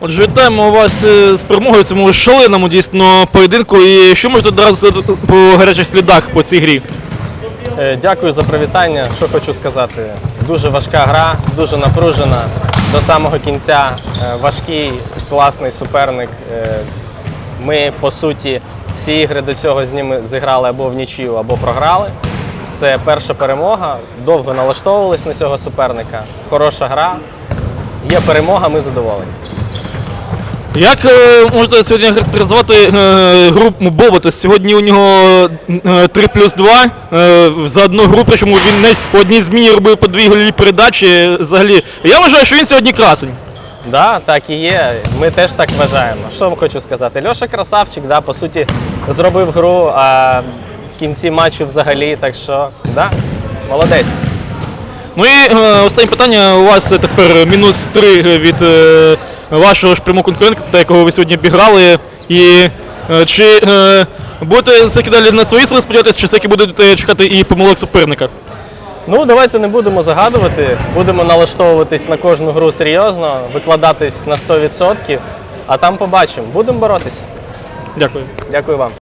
Отже, вітаємо вас е, з перемогою цьому шаленому дійсно поєдинку. І що можете одразу по гарячих слідах по цій грі? Е, Дякую за привітання. Що хочу сказати. Дуже важка гра, дуже напружена. До самого кінця Е, важкий, класний суперник. Ми, по суті, всі ігри до цього з ними зіграли або в нічию, або програли. Це перша перемога. Довго налаштовувались на цього суперника. Хороша гра. Є перемога, ми задоволені. Як е, можете сьогодні характеризувати е, гру Бобота? Сьогодні у нього е, 3 плюс 2 е, за одну гру, причому він не в одній зміні робив по дві голі передачі. Взагалі, я вважаю, що він сьогодні красень. Да, так і є. Ми теж так вважаємо. Що вам хочу сказати? Льоша красавчик, да, по суті, зробив гру, а в кінці матчу взагалі, так що, да, молодець. Ну і е, останнє питання. У вас е, тепер мінус 3 від е, вашого ж прямого конкурента, якого ви сьогодні обіграли. І е, чи е, будете все-таки далі на свої сили сподіватися, чи все-таки будете чекати і помилок суперника? Ну, давайте не будемо загадувати, будемо налаштовуватись на кожну гру серйозно, викладатись на 100%, а там побачимо. Будемо боротися. Дякую. Дякую вам.